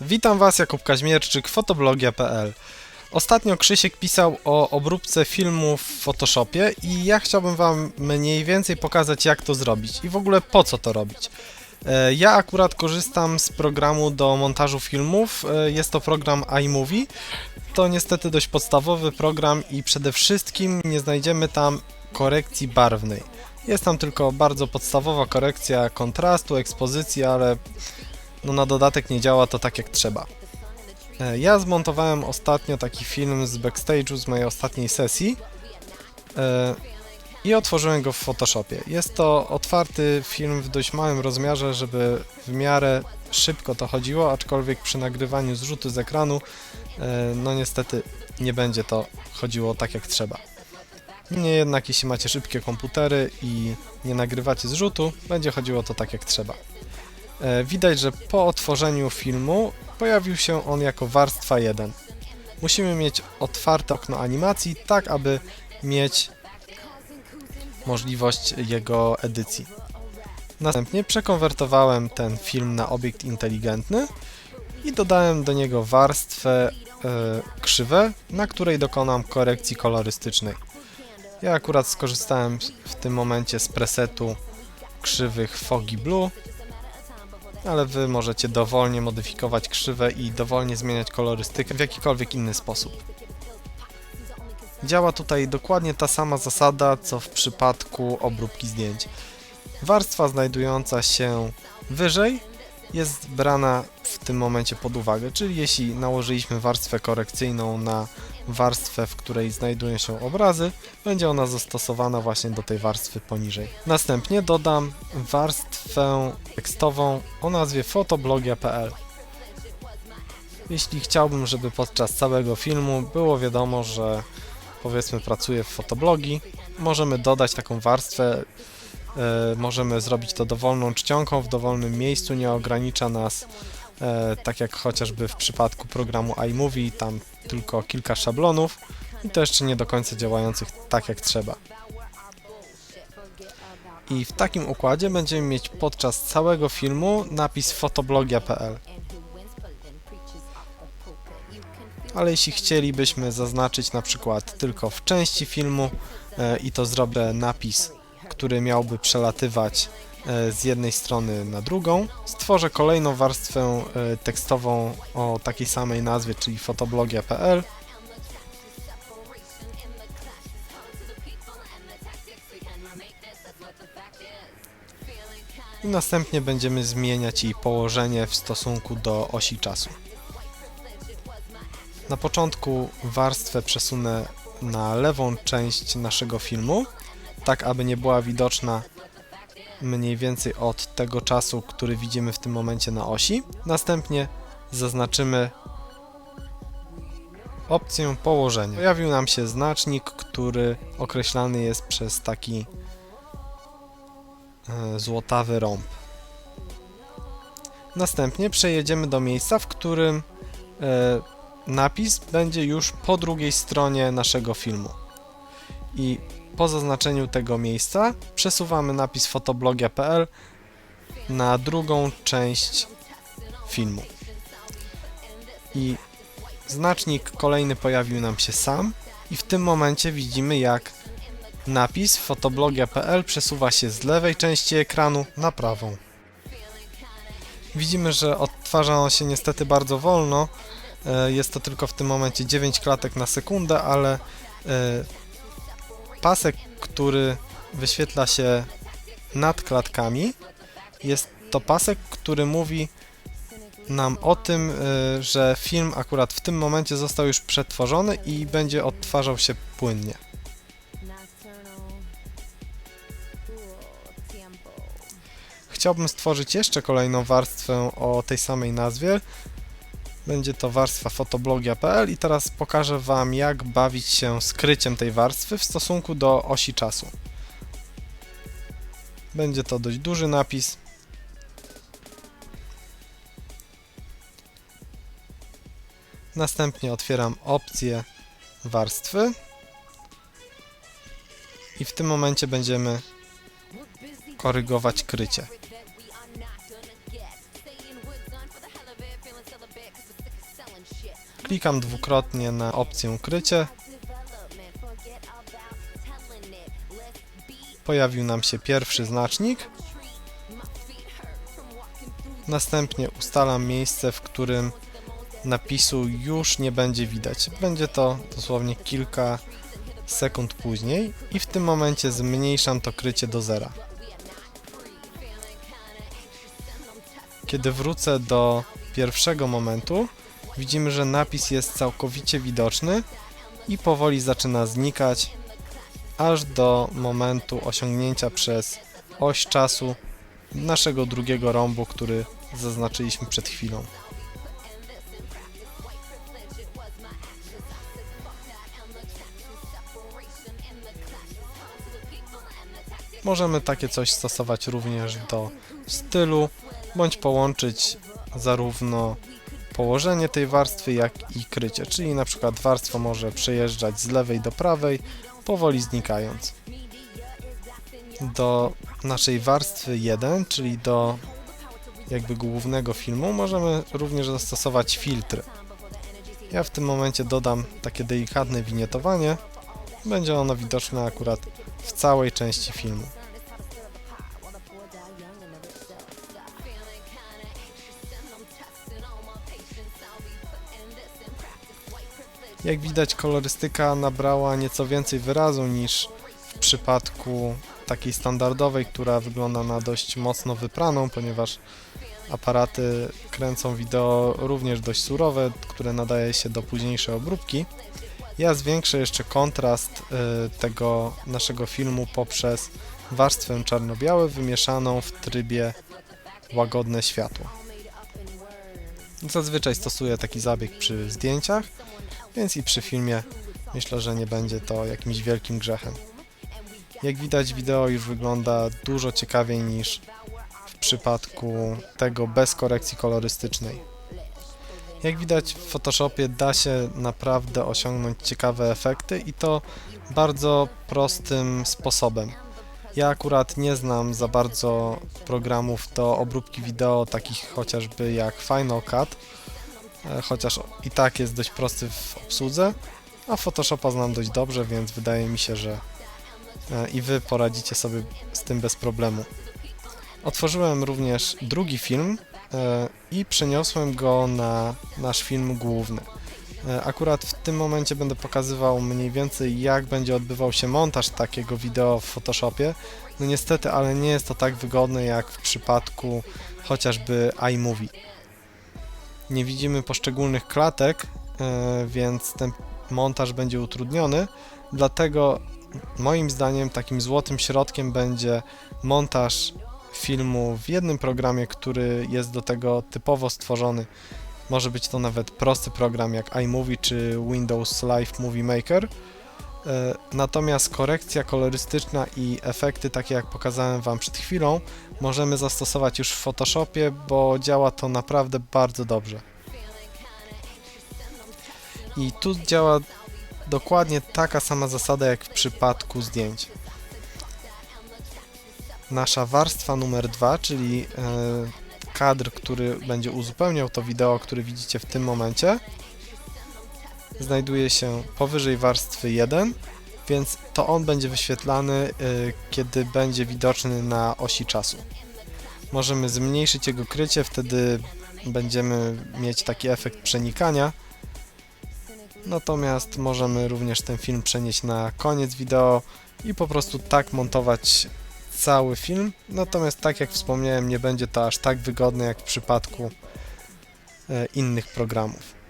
Witam Was, Jakub Kaźmierczyk, fotoblogia.pl. Ostatnio Krzysiek pisał o obróbce filmu w Photoshopie i ja chciałbym Wam mniej więcej pokazać, jak to zrobić i w ogóle po co to robić. E, Ja akurat korzystam z programu do montażu filmów. E, Jest to program iMovie. To niestety dość podstawowy program i przede wszystkim nie znajdziemy tam korekcji barwnej. Jest tam tylko bardzo podstawowa korekcja kontrastu, ekspozycji, ale no na dodatek nie działa to tak jak trzeba. E, Ja zmontowałem ostatnio taki film z backstage'u z mojej ostatniej sesji e, i otworzyłem go w Photoshopie. Jest to otwarty film w dość małym rozmiarze, żeby w miarę szybko to chodziło, aczkolwiek przy nagrywaniu zrzutu z ekranu e, no niestety nie będzie to chodziło tak jak trzeba. Niemniej jednak jeśli macie szybkie komputery i nie nagrywacie zrzutu, będzie chodziło to tak jak trzeba. E, Widać, że po otworzeniu filmu pojawił się on jako warstwa 1. Musimy mieć otwarte okno animacji, tak aby mieć możliwość jego edycji. Następnie przekonwertowałem ten film na obiekt inteligentny i dodałem do niego warstwę e, krzywe, na której dokonam korekcji kolorystycznej. Ja akurat skorzystałem w tym momencie z presetu krzywych Foggy Blue, ale wy możecie dowolnie modyfikować krzywe i dowolnie zmieniać kolorystykę w jakikolwiek inny sposób. Działa tutaj dokładnie ta sama zasada, co w przypadku obróbki zdjęć. Warstwa znajdująca się wyżej jest brana w tym momencie pod uwagę, czyli jeśli nałożyliśmy warstwę korekcyjną na warstwę, w której znajdują się obrazy, będzie ona zastosowana właśnie do tej warstwy poniżej. Następnie dodam warstwę tekstową o nazwie fotoblogia.pl. Jeśli chciałbym, żeby podczas całego filmu było wiadomo, że powiedzmy pracuję w fotoblogi, możemy dodać taką warstwę, e, możemy zrobić to dowolną czcionką w dowolnym miejscu, nie ogranicza nas tak jak chociażby w przypadku programu iMovie, tam tylko kilka szablonów i to jeszcze nie do końca działających tak jak trzeba. I w takim układzie będziemy mieć podczas całego filmu napis fotoblogia.pl. Ale jeśli chcielibyśmy zaznaczyć na przykład tylko w części filmu e, i to zrobię napis, który miałby przelatywać e, z jednej strony na drugą, stworzę kolejną warstwę e, tekstową o takiej samej nazwie, czyli fotoblogia.pl i następnie będziemy zmieniać jej położenie w stosunku do osi czasu. Na początku warstwę przesunę na lewą część naszego filmu, tak aby nie była widoczna mniej więcej od tego czasu, który widzimy w tym momencie na osi. Następnie zaznaczymy opcję położenia. Pojawił nam się znacznik, który określany jest przez taki e, złotawy rąb. Następnie przejedziemy do miejsca, w którym e, napis będzie już po drugiej stronie naszego filmu. I po zaznaczeniu tego miejsca przesuwamy napis fotoblogia.pl na drugą część filmu. I znacznik kolejny pojawił nam się sam i w tym momencie widzimy jak napis fotoblogia.pl przesuwa się z lewej części ekranu na prawą. Widzimy, że odtwarza on się niestety bardzo wolno, E, Jest to tylko w tym momencie 9 klatek na sekundę, ale e, pasek, który wyświetla się nad klatkami, jest to pasek, który mówi nam o tym, e, że film akurat w tym momencie został już przetworzony i będzie odtwarzał się płynnie. Chciałbym stworzyć jeszcze kolejną warstwę o tej samej nazwie, będzie to warstwa fotoblogia.pl i teraz pokażę Wam jak bawić się skryciem tej warstwy w stosunku do osi czasu. Będzie to dość duży napis. Następnie otwieram opcję warstwy i w tym momencie będziemy korygować krycie. Klikam dwukrotnie na opcję ukrycie. Pojawił nam się pierwszy znacznik. Następnie ustalam miejsce, w którym napisu już nie będzie widać. Będzie to dosłownie kilka sekund później i w tym momencie zmniejszam to krycie do zera. Kiedy wrócę do pierwszego momentu, widzimy, że napis jest całkowicie widoczny i powoli zaczyna znikać, aż do momentu osiągnięcia przez oś czasu naszego drugiego rąbu, który zaznaczyliśmy przed chwilą. Możemy takie coś stosować również do stylu, bądź połączyć zarówno położenie tej warstwy, jak i krycie, czyli na przykład warstwa może przejeżdżać z lewej do prawej, powoli znikając. Do naszej warstwy 1, czyli do jakby głównego filmu, możemy również zastosować filtry. Ja w tym momencie dodam takie delikatne winietowanie. Będzie ono widoczne akurat w całej części filmu. Jak widać kolorystyka nabrała nieco więcej wyrazu niż w przypadku takiej standardowej, która wygląda na dość mocno wypraną, ponieważ aparaty kręcą wideo również dość surowe, które nadaje się do późniejszej obróbki. Ja zwiększę jeszcze kontrast y, tego naszego filmu poprzez warstwę czarno-białe wymieszaną w trybie łagodne światło. Zazwyczaj stosuję taki zabieg przy zdjęciach, więc i przy filmie myślę, że nie będzie to jakimś wielkim grzechem. Jak widać wideo już wygląda dużo ciekawiej niż w przypadku tego bez korekcji kolorystycznej. Jak widać w Photoshopie da się naprawdę osiągnąć ciekawe efekty i to bardzo prostym sposobem. Ja akurat nie znam za bardzo programów do obróbki wideo, takich chociażby jak Final Cut, chociaż i tak jest dość prosty w obsłudze, a Photoshopa znam dość dobrze, więc wydaje mi się, że e, i Wy poradzicie sobie z tym bez problemu. Otworzyłem również drugi film e, i przeniosłem go na nasz film główny. E, Akurat w tym momencie będę pokazywał mniej więcej jak będzie odbywał się montaż takiego wideo w Photoshopie. No niestety, ale nie jest to tak wygodne jak w przypadku chociażby iMovie. Nie widzimy poszczególnych klatek, e, więc ten montaż będzie utrudniony, dlatego moim zdaniem takim złotym środkiem będzie montaż filmu w jednym programie, który jest do tego typowo stworzony. Może być to nawet prosty program jak iMovie czy Windows Live Movie Maker. E, Natomiast korekcja kolorystyczna i efekty takie jak pokazałem Wam przed chwilą możemy zastosować już w Photoshopie, bo działa to naprawdę bardzo dobrze. I tu działa dokładnie taka sama zasada jak w przypadku zdjęć. Nasza warstwa numer 2, czyli e, kadr, który będzie uzupełniał to wideo, które widzicie w tym momencie, znajduje się powyżej warstwy 1, więc to on będzie wyświetlany, y, kiedy będzie widoczny na osi czasu. Możemy zmniejszyć jego krycie, wtedy będziemy mieć taki efekt przenikania. Natomiast możemy również ten film przenieść na koniec wideo i po prostu tak montować cały film. Natomiast tak jak wspomniałem, nie będzie to aż tak wygodne jak w przypadku e, innych programów.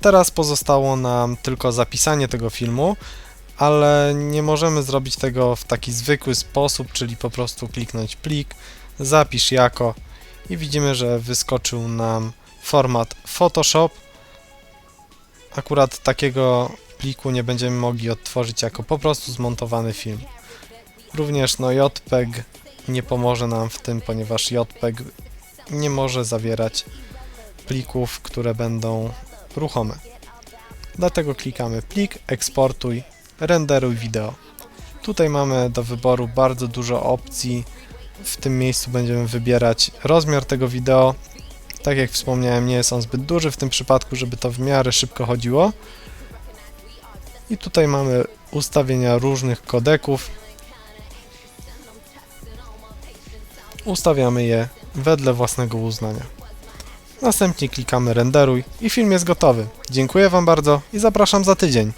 Teraz pozostało nam tylko zapisanie tego filmu, ale nie możemy zrobić tego w taki zwykły sposób, czyli po prostu kliknąć plik, zapisz jako i widzimy, że wyskoczył nam format Photoshop. Akurat takiego pliku nie będziemy mogli odtworzyć jako po prostu zmontowany film. Również no JPEG nie pomoże nam w tym, ponieważ JPEG nie może zawierać plików, które będą ruchome. Dlatego klikamy plik, eksportuj, renderuj wideo. Tutaj mamy do wyboru bardzo dużo opcji. W tym miejscu będziemy wybierać rozmiar tego wideo Tak jak wspomniałem, nie jest on zbyt duży w tym przypadku, żeby to w miarę szybko chodziło. I tutaj mamy ustawienia różnych kodeków. Ustawiamy je wedle własnego uznania. Następnie klikamy renderuj i film jest gotowy. Dziękuję Wam bardzo i zapraszam za tydzień.